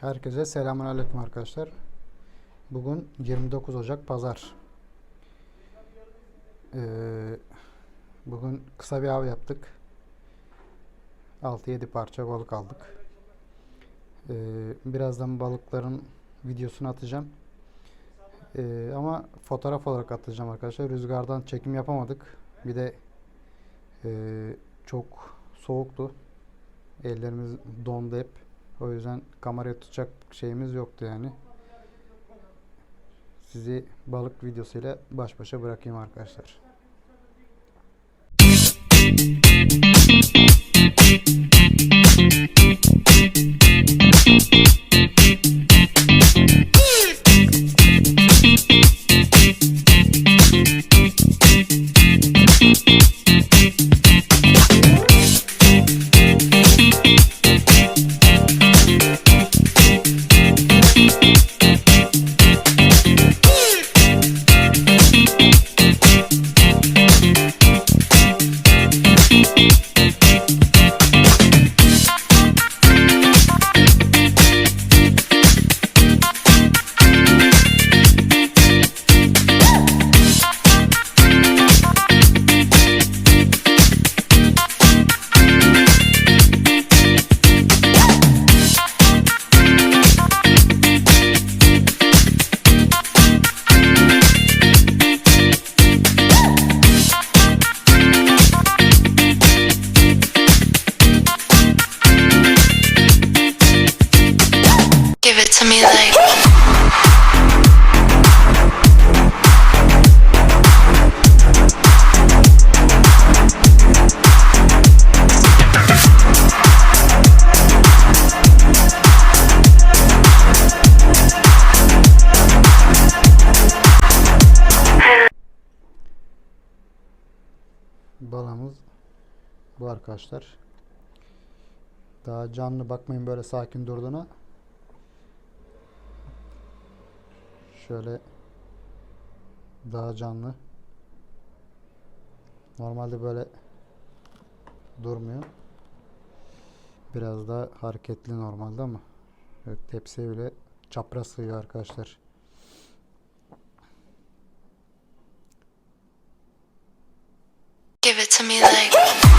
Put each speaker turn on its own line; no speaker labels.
Herkese selamünaleyküm arkadaşlar. Bugün 29 Ocak Pazar. Ee, bugün kısa bir av yaptık. 6-7 parça balık aldık. Ee, birazdan balıkların videosunu atacağım. Ee, ama fotoğraf olarak atacağım arkadaşlar. Rüzgardan çekim yapamadık. Bir de ee, çok soğuktu. Ellerimiz dondu hep. O yüzden kameraya tutacak şeyimiz yoktu yani. Sizi balık videosuyla baş başa bırakayım arkadaşlar. Balığımız bu arkadaşlar. Daha canlı bakmayın böyle sakin durduğuna. Şöyle daha canlı. Normalde böyle durmuyor. Biraz daha hareketli normalde ama tepsiye bile çapraz sığıyor arkadaşlar. Give it to me like